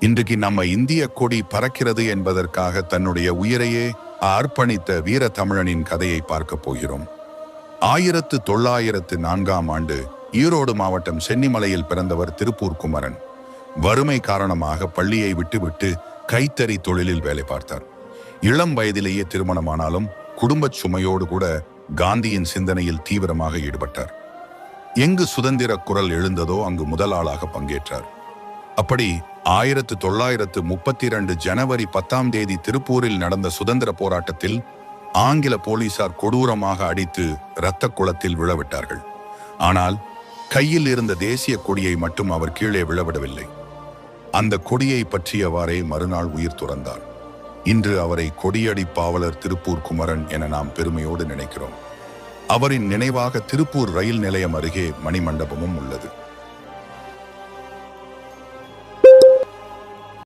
இன்றைக்கு நம்ம இந்திய கொடி பறக்கிறது என்பதற்காக தன்னுடைய உயிரையே அர்ப்பணித்த வீர தமிழனின் கதையை பார்க்க போகிறோம். ஆயிரத்து தொள்ளாயிரத்து நான்காம் ஆண்டு ஈரோடு மாவட்டம் சென்னிமலையில் பிறந்தவர் திருப்பூர் குமரன். வறுமை காரணமாக பள்ளியை விட்டுவிட்டு கைத்தறி தொழிலில் வேலை பார்த்தார். இளம் வயதிலேயே திருமணமானாலும் குடும்பச் சுமையோடு கூட காந்தியின் சிந்தனையில் தீவிரமாக ஈடுபட்டார். எங்கு சுதந்திர குரல் எழுந்ததோ அங்கு முதல் ஆளாக பங்கேற்றார். அப்படி ஆயிரத்து தொள்ளாயிரத்து முப்பத்தி இரண்டு ஜனவரி பத்தாம் தேதி திருப்பூரில் நடந்த சுதந்திர போராட்டத்தில் ஆங்கில போலீசார் கொடூரமாக அடித்து இரத்த குளத்தில் விழவிட்டார்கள். ஆனால் கையில் இருந்த தேசிய கொடியை மட்டும் அவர் கீழே விழவிடவில்லை. அந்த கொடியை பற்றியவாறே மறுநாள் உயிர் துறந்தார். இன்று அவரை கொடியடி பாவலர் திருப்பூர் குமரன் என நாம் பெருமையோடு நினைக்கிறோம். அவரின் நினைவாக திருப்பூர் ரயில் நிலையம் அருகே மணிமண்டபமும் உள்ளது.